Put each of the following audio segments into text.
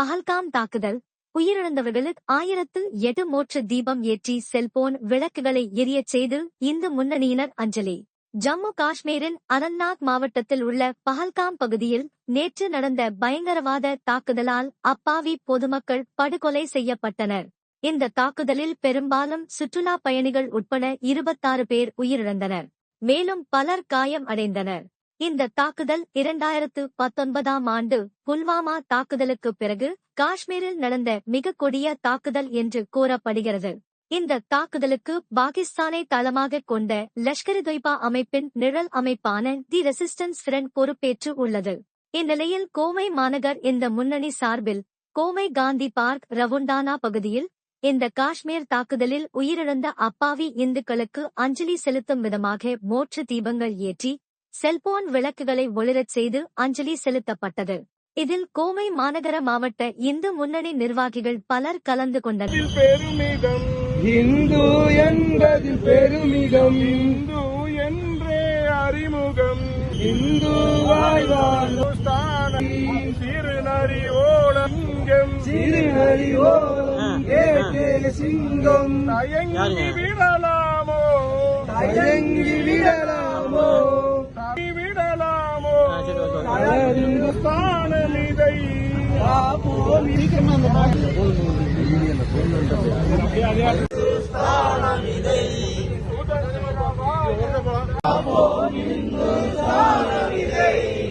பஹல்காம் தாக்குதல். உயிரிழந்தவர்களுக்கு ஆயிரத்து எட்டு மோற்று தீபம் ஏற்றி செல்போன் விளக்குகளை எரியச் செய்து இந்து முன்னணியினர் அஞ்சலி. ஜம்மு காஷ்மீரின் அனந்த்நாக் மாவட்டத்தில் உள்ள பஹல்காம் பகுதியில் நேற்று நடந்த பயங்கரவாத தாக்குதலால் அப்பாவி பொதுமக்கள் படுகொலை செய்யப்பட்டனர். இந்த தாக்குதலில் பெரும்பாலும் சுற்றுலா பயணிகள் உட்பட இருபத்தாறு பேர் உயிரிழந்தனர். மேலும் பலர் காயம் அடைந்தனர். இந்த தாக்குதல் இரண்டாயிரத்து பத்தொன்பதாம் ஆண்டு புல்வாமா தாக்குதலுக்கு பிறகு காஷ்மீரில் நடந்த மிக கொடிய தாக்குதல் என்று கூறப்படுகிறது. இந்த தாக்குதலுக்கு பாகிஸ்தானை தளமாக கொண்ட லஷ்கர் தொய்பா அமைப்பின் நிழல் அமைப்பான தி ரெசிஸ்டன்ஸ் ஃப்ரண்ட் பொறுப்பேற்று உள்ளது. இந்நிலையில் கோவை மாநகர் இந்த முன்னணி சார்பில் கோவை காந்தி பார்க் ரவுண்டானா பகுதியில் இந்த காஷ்மீர் தாக்குதலில் உயிரிழந்த அப்பாவி இந்துக்களுக்கு அஞ்சலி செலுத்தும் விதமாக மோட்ச தீபங்கள் ஏற்றி செல்போன் விளக்குகளை ஒளிரச் செய்து அஞ்சலி செலுத்தப்பட்டது. இதில் கோவை மாநகர மாவட்ட இந்து முன்னணி நிர்வாகிகள் பலர் கலந்து கொண்டனர். பெருமிதம். இந்து என்பதில் பெருமிதம். இந்து என்றே அறிமுகம். இந்து ஓடங்கம் சிறுநறிவோம் கேட்டே சிங்கம். தயங்கி விடலாமோ? தயங்கி விடலாமோ? தளர்ந்து ஸ்தானம் இதை காப்போம் வாழ்வின்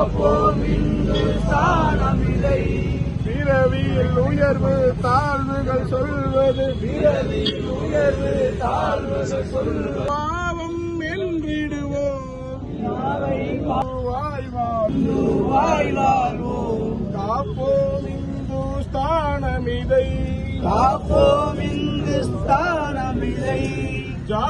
காப்போம் பிறவியில் உயர்வு தாழ்வுகள் சொல்வது. பிறவியில் உயர்வு தாழ்வுகள் சொல்வது. பாவம் என்றிடுவோம் காப்போம் இந்து ஸ்தானமிதை காப்போம் இந்து ஸ்தானமிதை ஜா